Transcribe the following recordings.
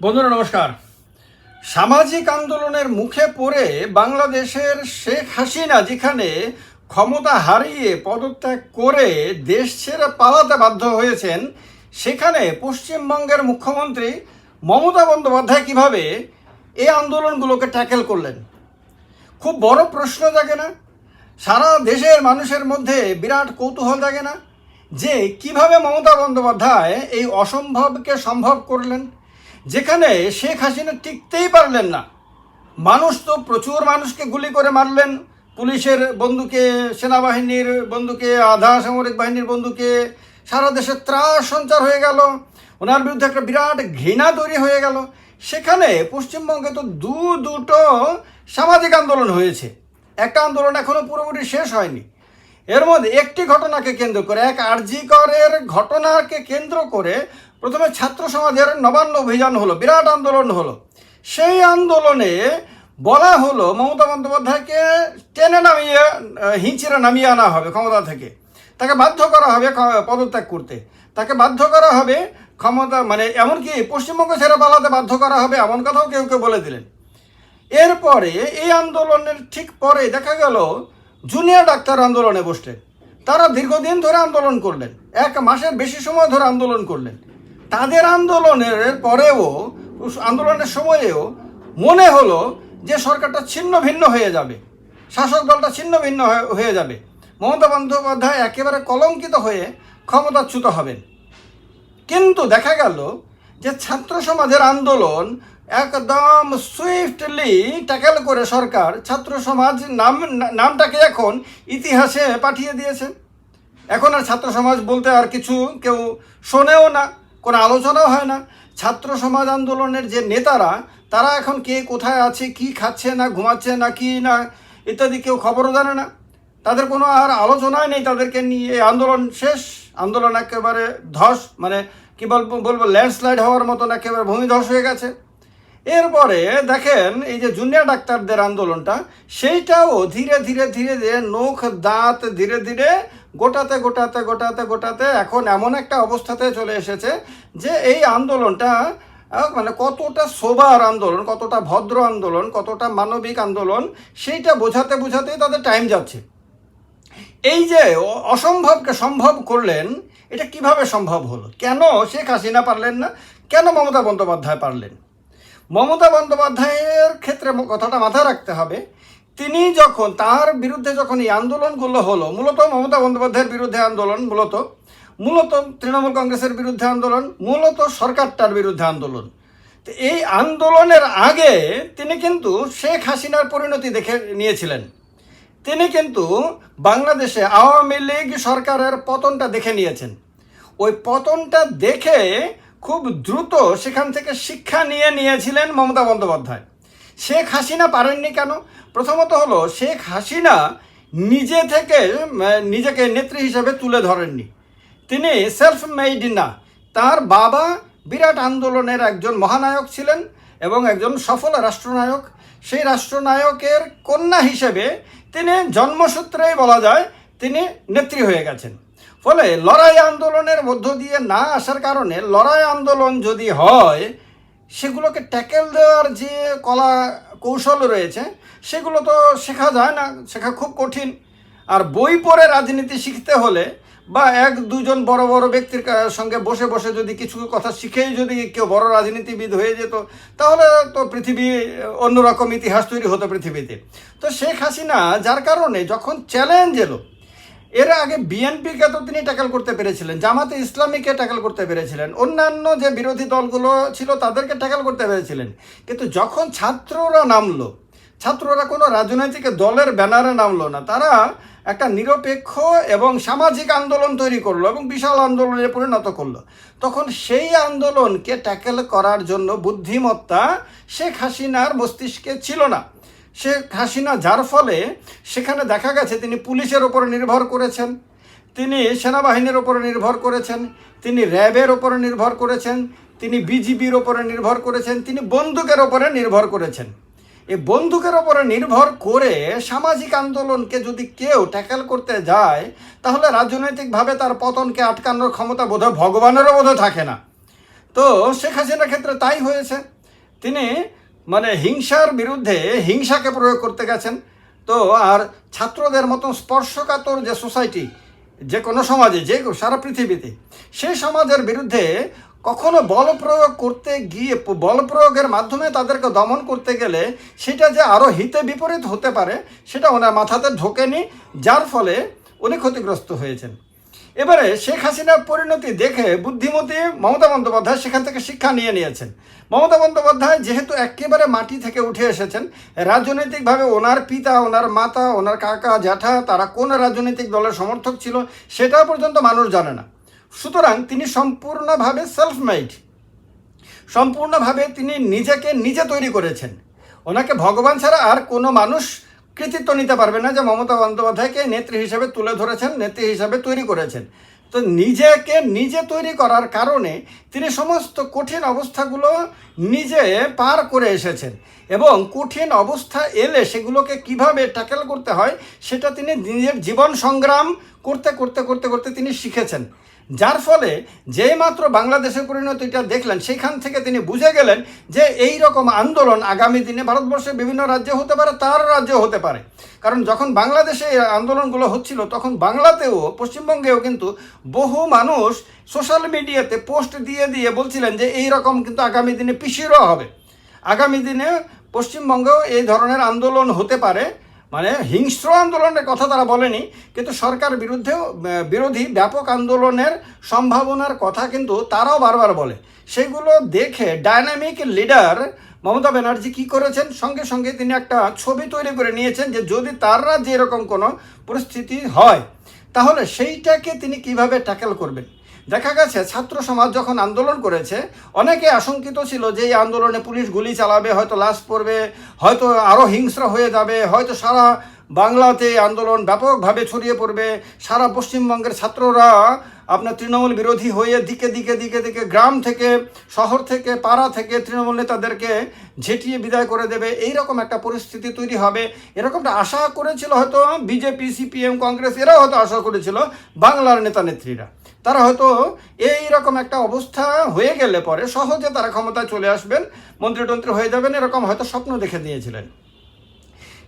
বন্ধুরা, নমস্কার। সামাজিক আন্দোলনের মুখে পড়ে বাংলাদেশের শেখ হাসিনা, যেখানে ক্ষমতা হারিয়ে পদত্যাগ করে দেশ ছেড়ে পালাতে বাধ্য হয়েছেন, সেখানে পশ্চিমবঙ্গের মুখ্যমন্ত্রী মমতা বন্দ্যোপাধ্যায় কীভাবে এই আন্দোলনগুলোকে ট্যাকেল করলেন? খুব বড় প্রশ্ন জাগে না। সারা দেশের মানুষের মধ্যে বিরাট কৌতূহল জাগে না যে কীভাবে মমতা বন্দ্যোপাধ্যায় এই অসম্ভবকে সম্ভব করলেন। যেখানে শেখ হাসিনা টিকতেই পারলেন না। মানুষ তো প্রচুর মানুষকে গুলি করে মারলেন। পুলিশের বন্ধুকে সেনাবাহিনীর বন্ধুকে আধা সামরিক বাহিনীর বন্ধুকে সারা দেশে ত্রাস সঞ্চার হয়ে গেল। ওনার বিরুদ্ধে একটা বিরাট ঘৃণা তৈরি হয়ে গেল। সেখানে পশ্চিমবঙ্গে তো দু দুটো সামাজিক আন্দোলন হয়েছে। একটা আন্দোলন এখনও পুরোপুরি শেষ হয়নি। এর মধ্যে একটি ঘটনাকে কেন্দ্র করে, এক আরজিকরের ঘটনাকে কেন্দ্র করে প্রথমে ছাত্র সমাজের নবান্ন অভিযান হলো, বিরাট আন্দোলন হলো। সেই আন্দোলনে বলা হলো, মমতা বন্দ্যোপাধ্যায়কে টেনে নামিয়ে হিঁচড়ে নামিয়ে আনা হবে ক্ষমতা থেকে। তাকে বাধ্য করা হবে পদত্যাগ করতে। তাকে বাধ্য করা হবে ক্ষমতা মানে এমনকি পশ্চিমবঙ্গ ছেড়ে পালাতে বাধ্য করা হবে এমন কথাও কেউ কেউ বলে দিলেন। এরপরে এই আন্দোলনের ঠিক পরে দেখা গেল, জুনিয়র ডাক্তার আন্দোলনে বসলেন। তারা দীর্ঘদিন ধরে আন্দোলন করলেন। এক মাসের বেশি সময় ধরে আন্দোলন করলেন। তাদের আন্দোলনের পরেও, আন্দোলনের সময়েও মনে হলো যে সরকারটা ছিন্ন ভিন্ন হয়ে যাবে। শাসক দলটা ছিন্ন ভিন্ন হয়ে- যাবে। মমতা বন্দ্যোপাধ্যায় একেবারে কলঙ্কিত হয়ে ক্ষমতাচ্যুত হবেন। কিন্তু দেখা গেল যে ছাত্র সমাজের আন্দোলন একদম সুইফটলি ট্যাকেল করে সরকার ছাত্র সমাজ নাম নামটাকে এখন ইতিহাসে পাঠিয়ে দিয়েছে। এখন আর ছাত্র সমাজ বলতে আর কিছু কেউ শোনেও না। কোনো আলোচনাও হয় না। ছাত্র সমাজ আন্দোলনের যে নেতারা, তারা এখন কে কোথায় আছে, কি খাচ্ছে না, ঘুমাচ্ছে না, কি না, ইত্যাদি কেউ খবরও জানে না। তাদের কোনো আর আলোচনাই নেই তাদেরকে নিয়ে। আন্দোলন শেষ। আন্দোলন একেবারে ধস মানে কি বলব বলব ল্যান্ডস্লাইড হওয়ার মতন একেবারে ভূমিধস হয়ে গেছে। এরপরে দেখেন, এই যে জুনিয়র ডাক্তারদের আন্দোলনটা, সেইটাও ধীরে ধীরে ধীরে ধীরে নখ, দাঁত, ধীরে ধীরে গোটাতে গোটাতে গোটাতে গোটাতে এখন এমন একটা অবস্থাতে চলে এসেছে যে এই আন্দোলনটা মানে কতটা সোবার আন্দোলন, কতটা ভদ্র আন্দোলন, কতটা মানবিক আন্দোলন, সেইটা বোঝাতে, বোঝাতেই তাদের টাইম যাচ্ছে। এই যে অসম্ভবকে সম্ভব করলেন, এটা কীভাবে সম্ভব হলো? কেন শেখ হাসিনা পারলেন না? কেন মমতা বন্দ্যোপাধ্যায় পারলেন? মমতা বন্দ্যোপাধ্যায়ের ক্ষেত্রে কথাটা মাথায় রাখতে হবে তিনি যখন তার বিরুদ্ধে যখন এই আন্দোলনগুলো হলো, মূলত মমতা বন্দ্যোপাধ্যায়ের বিরুদ্ধে আন্দোলন, মূলত মূলত তৃণমূল কংগ্রেসের বিরুদ্ধে আন্দোলন, মূলত সরকারটার বিরুদ্ধে আন্দোলন। এই আন্দোলনের আগে তিনি কিন্তু শেখ হাসিনার পরিণতি দেখে নিয়েছিলেন। তিনি কিন্তু বাংলাদেশে আওয়ামী লীগ সরকারের পতনটা দেখে নিয়েছেন। ওই পতনটা দেখে খুব দ্রুত সেখান থেকে শিক্ষা নিয়ে নিয়েছিলেন মমতা বন্দ্যোপাধ্যায়। শেখ হাসিনা পারেননি কেন? প্রথমত হলো, শেখ হাসিনা নিজে থেকে নিজেকে নেত্রী হিসেবে তুলে ধরেননি। তিনি সেলফ মেড না। তার বাবা বিরাট আন্দোলনের একজন মহানায়ক ছিলেন এবং একজন সফল রাষ্ট্রনায়ক। সেই রাষ্ট্রনায়কের কন্যা হিসেবে তিনি জন্মসূত্রেই বলা যায় তিনি নেত্রী হয়ে গেছেন। ফলে লড়াই আন্দোলনের মধ্য দিয়ে না আসার কারণে লড়াই আন্দোলন যদি হয় সেগুলোকে ট্যাকেল দেওয়ার যে কলা কৌশল রয়েছে, সেগুলো তো শেখা যায় না, শেখা খুব কঠিন। আর বই পড়ে রাজনীতি শিখতে হলে বা এক দুজন বড় বড় ব্যক্তির সঙ্গে বসে বসে যদি কিছু কথা শিখেই যদি কেউ বড় রাজনীতিবিদ হয়ে যেত, তাহলে তো পৃথিবী অন্যরকম ইতিহাস তৈরি হতো পৃথিবীতে। তো শেখ হাসিনা, যার কারণে যখন চ্যালেঞ্জ এলো এর আগে বিএনপিকে তো তিনি ট্যাকেল করতে পেরেছিলেন, জামাতে ইসলামীকে ট্যাকেল করতে পেরেছিলেন, অন্যান্য যে বিরোধী দলগুলো ছিল তাদেরকে ট্যাকেল করতে পেরেছিলেন। কিন্তু যখন ছাত্ররা নামলো, ছাত্ররা কোনো রাজনৈতিক দলের ব্যানারে নামলো না, তারা একটা নিরপেক্ষ এবং সামাজিক আন্দোলন তৈরি করল এবং বিশাল আন্দোলনে পরিণত করল। তখন সেই আন্দোলনকে ট্যাকেল করার জন্য বুদ্ধিমত্তা শেখ হাসিনার মস্তিষ্কে ছিল না। শেখ হাসিনা যার ফলে সেখানে দেখা গেছে তিনি পুলিশের ওপর নির্ভর করেছেন, তিনি সেনাবাহিনীর ওপরে নির্ভর করেছেন, তিনি র্যাবের ওপরে নির্ভর করেছেন, তিনি বিজিবির ওপরে নির্ভর করেছেন, তিনি বন্দুকের ওপরে নির্ভর করেছেন। এই বন্দুকের ওপরে নির্ভর করে সামাজিক আন্দোলনকে যদি কেউ ট্যাকেল করতে যায়, তাহলে রাজনৈতিকভাবে তার পতনকে আটকানোর ক্ষমতা বোধহয় ভগবানেরও বোধহয় থাকে না। তো শেখ হাসিনার ক্ষেত্রে তাই হয়েছে। তিনি মানে হিংসার বিরুদ্ধে হিংসাকে প্রয়োগ করতে গেছেন, তো আর ছাত্রদের মতন স্পর্শকাতর যে সোসাইটি, যে কোনো সমাজে, যে সারা পৃথিবীতে সেই সমাজের বিরুদ্ধে কখনো বল প্রয়োগ করতে গিয়ে, বল প্রয়োগের মাধ্যমে তাদেরকে দমন করতে গেলে সেটা যে আরও হিতে বিপরীত হতে পারে, সেটা ওনার মাথাতে ঢোকেনি, যার ফলে উনি ক্ষতিগ্রস্ত হয়েছেন। এবারে শেখ হাসিনার পরিণতি দেখে বুদ্ধিমতী মমতা বন্দ্যোপাধ্যায় সেখান থেকে শিক্ষা নিয়ে নিয়েছেন। মমতা বন্দ্যোপাধ্যায় যেহেতু একেবারে মাটি থেকে উঠে এসেছেন, রাজনৈতিকভাবে ওনার পিতা, ওনার মাতা, ওনার কাকা, জ্যাঠা, তারা কোন রাজনৈতিক দলের সমর্থক ছিল সেটা পর্যন্ত মানুষ জানে না। সুতরাং তিনি সম্পূর্ণভাবে সেলফ মেড সম্পূর্ণভাবে তিনি নিজেকে নিজে তৈরি করেছেন। ওনাকে ভগবান ছাড়া আর কোনো মানুষ কৃতিত্ব নিতে পারবে না যে মমতা বন্দ্যোপাধ্যায়কে নেত্রী হিসেবে তুলে ধরেছেন, নেত্রী হিসেবে তৈরি করেছেন। তো নিজেকে নিজে তৈরি করার কারণে তিনি সমস্ত কঠিন অবস্থাগুলো নিজে পার করে এসেছেন এবং কঠিন অবস্থা এলে সেগুলোকে কীভাবে ট্যাকেল করতে হয়, সেটা তিনি নিজের জীবন সংগ্রাম করতে করতে করতে করতে তিনি শিখেছেন। যার ফলে যেই মাত্র বাংলাদেশের পরিণতিটা দেখলেন, সেখান থেকে তিনি বুঝে গেলেন যে এই রকম আন্দোলন আগামী দিনে ভারতবর্ষের বিভিন্ন রাজ্যে হতে পারে, তার রাজ্যেও হতে পারে। কারণ যখন বাংলাদেশে আন্দোলনগুলো হচ্ছিল, তখন বাংলাতেও, পশ্চিমবঙ্গেও কিন্তু বহু মানুষ সোশ্যাল মিডিয়াতে পোস্ট দিয়ে দিয়ে বলছিলেন যে এই রকম কিন্তু আগামী দিনে পিছিয়েও হবে। আগামী দিনে পশ্চিমবঙ্গেও এই ধরনের আন্দোলন হতে পারে। মানে হিংস্র আন্দোলনের কথা তারা বলেনি, কিন্তু সরকার বিরুদ্ধেও বিরোধী ব্যাপক আন্দোলনের সম্ভাবনার কথা কিন্তু তারাও বারবার বলে। সেগুলো দেখে ডায়নামিক লিডার মমতা ব্যানার্জি কি করেছেন? সঙ্গে সঙ্গে তিনি একটা ছবি তৈরি করে নিয়েছেন যে, যদি তার রাজ্যে এরকম কোনো পরিস্থিতি হয়, তাহলে সেইটাকে তিনি কীভাবে ট্যাকেল করবেন? দেখা গেছে, ছাত্র সমাজ যখন আন্দোলন করেছে, অনেকে আশঙ্কিত ছিল যে এই আন্দোলনে পুলিশ গুলি চালাবে, হয়তো লাশ পড়বে, হয়তো আরও হিংস্র হয়ে যাবে, হয়তো সারা বাংলাতে এই আন্দোলন ব্যাপকভাবে ছড়িয়ে পড়বে। সারা পশ্চিমবঙ্গের ছাত্ররা আপনার তৃণমূল বিরোধী হয়ে দিকে দিকে দিকে দিকে গ্রাম থেকে, শহর থেকে, পাড়া থেকে তৃণমূল নেতাদেরকে ঝেঁটিয়ে বিদায় করে দেবে। এইরকম একটা পরিস্থিতি তৈরি হবে। এরকমটা আশা করেছিল হয়তো বিজেপি, সিপিএম, কংগ্রেস, এরাও হয়তো আশা করেছিল বাংলার নেতা নেত্রীরা তারা হয়তো এই রকম একটা অবস্থা হয়ে গেলে পরে সহজে তারা ক্ষমতায় চলে আসবেন, মন্ত্রীতন্ত্রী হয়ে যাবেন, এরকম হয়তো স্বপ্ন দেখে দিয়েছিলেন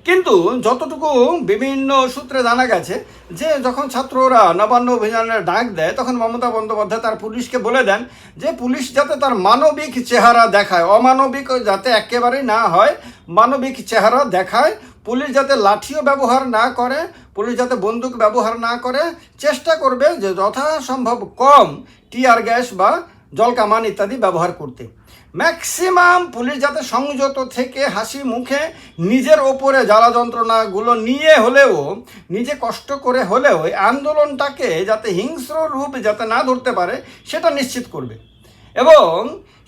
কিন্তু যতটুকু বিভিন্ন সূত্রে জানা গেছে যে যখন ছাত্ররা নবান্ন অভিযানের ডাক দেয়, তখন মমতা বন্দ্যোপাধ্যায় তার পুলিশকে বলে দেন যে পুলিশ যাতে তার মানবিক চেহারা দেখায়, অমানবিক যাতে একেবারেই না হয়, মানবিক চেহারা দেখায়, পুলিশ যাতে লাঠিও ব্যবহার না করে পুলিশ যাতে বন্দুক ব্যবহার না করে, চেষ্টা করবে যে যথাসম্ভব কম টিয়ার গ্যাস বা জলকামান ইত্যাদি ব্যবহার করতে। ম্যাক্সিমাম পুলিশ যাতে সংযত থেকে হাসি মুখে নিজের ওপরে জ্বালা যন্ত্রণাগুলো নিয়ে হলেও, নিজে কষ্ট করে হলেও আন্দোলনটাকে যাতে হিংস্র রূপ যাতে না ধরতে পারে, সেটা নিশ্চিত করবে। এবং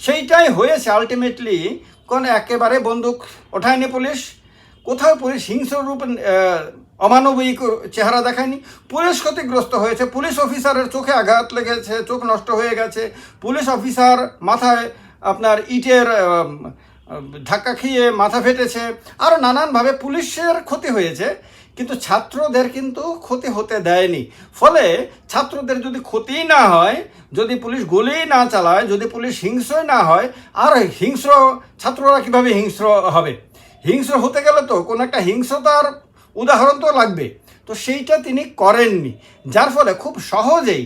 সেইটাই হয়েছে আলটিমেটলি কোন একেবারে বন্দুক ওঠায়নি পুলিশ। কোথাও পুলিশ হিংস্র রূপ অমানবিক চেহারা দেখায়নি। পুলিশ ক্ষতিগ্রস্ত হয়েছে। পুলিশ অফিসারের চোখে আঘাত লেগেছে, চোখ নষ্ট হয়ে গেছে। পুলিশ অফিসার মাথায় আপনার ইটের ধাক্কা খেয়ে মাথা ফেটেছে। আরও নানানভাবে পুলিশের ক্ষতি হয়েছে, কিন্তু ছাত্রদের কিন্তু ক্ষতি হতে দেয়নি। ফলে ছাত্রদের যদি ক্ষতিই না হয়, যদি পুলিশ গুলি না চালায়, যদি পুলিশ হিংস্রই না হয়, আর হিংস্র, ছাত্ররা কীভাবে হিংস্র হবে? হিংস্র হতে গেলে তো কোনো একটা হিংস্রতার উদাহরণ তো লাগবে। তো সেইটা তিনি করেননি, যার ফলে খুব সহজেই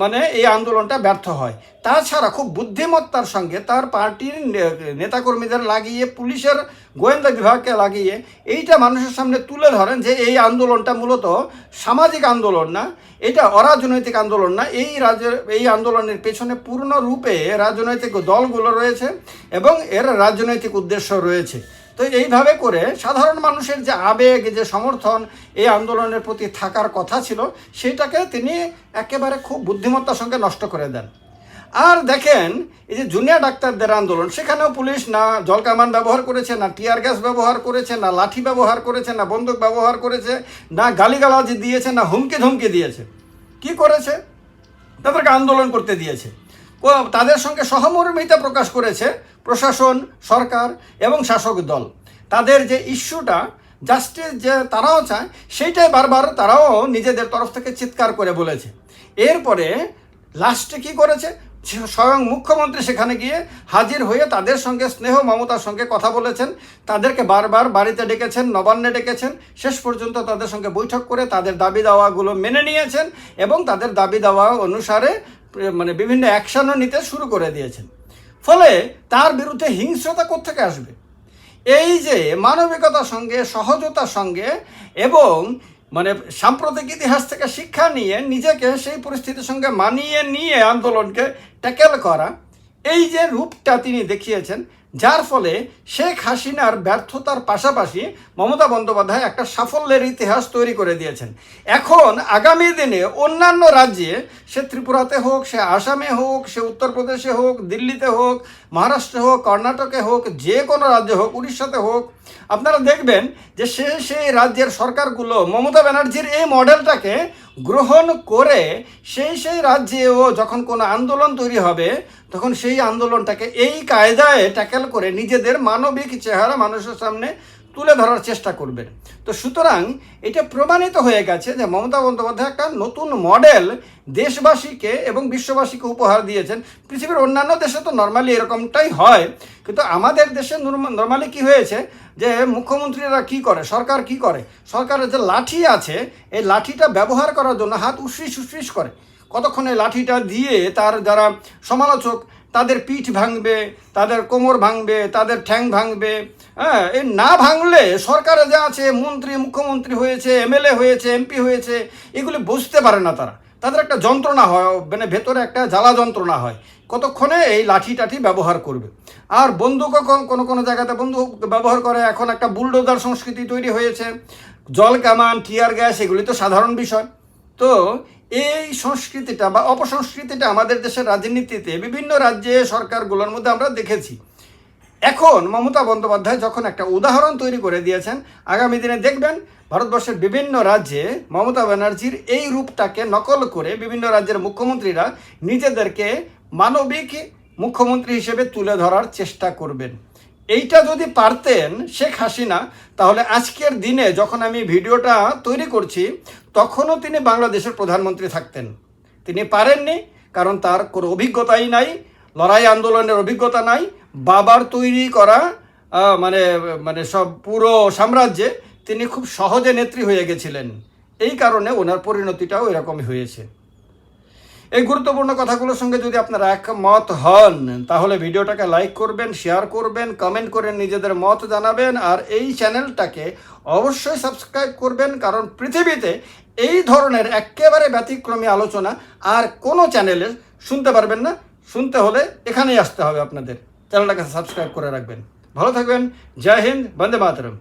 মানে এই আন্দোলনটা ব্যর্থ হয়। তাছাড়া খুব বুদ্ধিমত্তার সঙ্গে তার পার্টির নেতাকর্মীদের লাগিয়ে, পুলিশের গোয়েন্দা বিভাগকে লাগিয়ে এইটা মানুষের সামনে তুলে ধরেন যে এই আন্দোলনটা মূলত সামাজিক আন্দোলন না, এটা অরাজনৈতিক আন্দোলন না, এই রাজ্যের, এই আন্দোলনের পেছনে পূর্ণরূপে রাজনৈতিক দলগুলো রয়েছে এবং এর রাজনৈতিক উদ্দেশ্য রয়েছে। তো এইভাবে করে সাধারণ মানুষের যে আবেগ, যে সমর্থন, এই আন্দোলনের প্রতি থাকার কথা ছিল সেটাকে তিনি একেবারে খুব বুদ্ধিমত্তার সঙ্গে নষ্ট করে দেন। আর দেখেন, এই যে জুনিয়র ডাক্তারদের আন্দোলন, সেখানেও পুলিশ না জলকামান ব্যবহার করেছে, না টিয়ার গ্যাস ব্যবহার করেছে, না লাঠি ব্যবহার করেছে, না বন্দুক ব্যবহার করেছে, না গালিগালাজ দিয়েছে, না হুমকি ধমকি দিয়েছে। কি করেছে? তাদেরকে আন্দোলন করতে দিয়েছে। তাদের সঙ্গে সহমর্মিতা প্রকাশ করেছে প্রশাসন, সরকার এবং শাসক দল। তাদের যে ইস্যুটা, জাস্টিস যে তারাও চায়, সেইটাই বারবার তারাও নিজেদের তরফ থেকে চিৎকার করে বলেছে। এরপরে লাস্টে কি করেছে? স্বয়ং মুখ্যমন্ত্রী সেখানে গিয়ে হাজির হয়ে তাদের সঙ্গে স্নেহ মমতার সঙ্গে কথা বলেছেন। তাদেরকে বারবার বাড়িতে ডেকেছেন, নবান্নে ডেকেছেন। শেষ পর্যন্ত তাদের সঙ্গে বৈঠক করে তাদের দাবি দাওয়াগুলো মেনে নিয়েছেন এবং তাদের দাবি দাওয়া অনুসারে মানে বিভিন্ন অ্যাকশনও নিতে শুরু করে দিয়েছেন। ফলে তার বিরুদ্ধে হিংস্রতা কোথেকে আসবে? এই যে মানবিকতার সঙ্গে, সহজতার সঙ্গে এবং মানে সাম্প্রতিক ইতিহাস থেকে শিক্ষা নিয়ে নিজেকে সেই পরিস্থিতির সঙ্গে মানিয়ে নিয়ে আন্দোলনকে ট্যাকেল করা, এই যে রূপটা তিনি দেখিয়েছেন যার ফলে শেখ হাসিনার ব্যর্থতার পাশাপাশি মমতা বন্দ্যোপাধ্যায় একটা সাফল্যের ইতিহাস তৈরি করে দিয়েছেন। এখন আগামী দিনে অন্যান্য রাজ্যে, সে ত্রিপুরাতে হোক, সে আসামে হোক, সে উত্তরপ্রদেশে হোক, দিল্লিতে হোক, মহারাষ্ট্রে হোক, কর্ণাটকে হোক, যে কোনো রাজ্যে হোক, উড়িষ্যাতে হোক, আপনারা দেখবেন যে সে সেই রাজ্যের সরকারগুলো মমতা ব্যানার্জির এই মডেলটাকে গ্রহণ করে সেই সেই রাজ্যেও যখন কোনো আন্দোলন তৈরি হবে তখন সেই আন্দোলনটাকে এই কায়দায় ট্যাকেল করে নিজেদের মানবিক চেহারা মানুষের সামনে তুলে ধরার চেষ্টা করবেন তো সুতরাং এটা প্রমাণিত হয়ে গেছে যে মমতা বন্দ্যোপাধ্যায় একটা নতুন মডেল দেশবাসীকে এবং বিশ্ববাসীকে উপহার দিয়েছেন। পৃথিবীর অন্যান্য দেশে তো নর্মালি এরকমটাই হয়। কিন্তু আমাদের দেশে নর্মালি কি হয়েছে যে মুখ্যমন্ত্রীরা কি করে, সরকার কি করে? সরকারের যে লাঠি আছে, এই লাঠিটা ব্যবহার করার জন্য হাত উসরিস উসরিস করে। কতক্ষণ লাঠিটা দিয়ে তার যারা সমালোচক, তাদের পিঠ ভাঙবে, তাদের কোমর ভাঙবে, তাদের ঠ্যাং ভাঙবে হ্যাঁ এ না ভাঙলে সরকারে যা আছে, মন্ত্রী, মুখ্যমন্ত্রী হয়েছে, এমএলএ হয়েছে, এমপি হয়েছে, এগুলি বুঝতে পারে না তারা। তাদের একটা যন্ত্রণা হয় মানে ভেতরে একটা জ্বালা যন্ত্রণা হয়। কতক্ষণে এই লাঠি টাঠি ব্যবহার করবে? আর বন্দুকও কোনো কোনো জায়গাতে বন্দুক ব্যবহার করে, এখন একটা বুলডোজার সংস্কৃতি তৈরি হয়েছে। জল কামান, টিয়ার গ্যাস, এগুলি তো সাধারণ বিষয়। তো এই সংস্কৃতিটা বা অপসংস্কৃতিটা আমাদের দেশের রাজনীতিতে বিভিন্ন রাজ্যে সরকারগুলোর মধ্যে আমরা দেখেছি। এখন মমতা বন্দ্যোপাধ্যায় যখন একটা উদাহরণ তৈরি করে দিয়েছেন, আগামী দিনে দেখবেন ভারতবর্ষের বিভিন্ন রাজ্যে মমতা ব্যানার্জির এই রূপটাকে নকল করে বিভিন্ন রাজ্যের মুখ্যমন্ত্রীরা নিজেদেরকে মানবিক মুখ্যমন্ত্রী হিসেবে তুলে ধরার চেষ্টা করবেন। এইটা যদি পারতেন শেখ হাসিনা, তাহলে আজকের দিনে যখন আমি ভিডিওটা তৈরি করছি, তখনও তিনি বাংলাদেশের প্রধানমন্ত্রী থাকতেন। তিনি পারেননি, কারণ তার কোনো অভিজ্ঞতাই নাই, লড়াই আন্দোলনের অভিজ্ঞতা নাই, বাবার তৈরি করা মানে মানে সব পুরো সাম্রাজ্যে তিনি খুব সহজে নেত্রী হয়ে গেছিলেন। এই কারণে ওনার পরিণতিটাও এরকমই হয়েছে। এই গুরুত্বপূর্ণ কথাগুলোর সঙ্গে যদি আপনারা একমত হন, তাহলে ভিডিওটাকে লাইক করবেন শেয়ার করবেন কমেন্ট করে নিজেদের মত জানাবেন, আর এই চ্যানেলটাকে অবশ্যই সাবস্ক্রাইব করবেন, কারণ পৃথিবীতে এই ধরনের একেবারে ব্যতিক্রমী আলোচনা আর কোনো চ্যানেলে শুনতে পারবেন না। শুনতে হলে এখানেই আসতে হবে আপনাদের। চ্যানেলটাকে সাবস্ক্রাইব করে রাখবেন। ভালো থাকবেন। জয় হিন্দ, বন্দে মাতরম।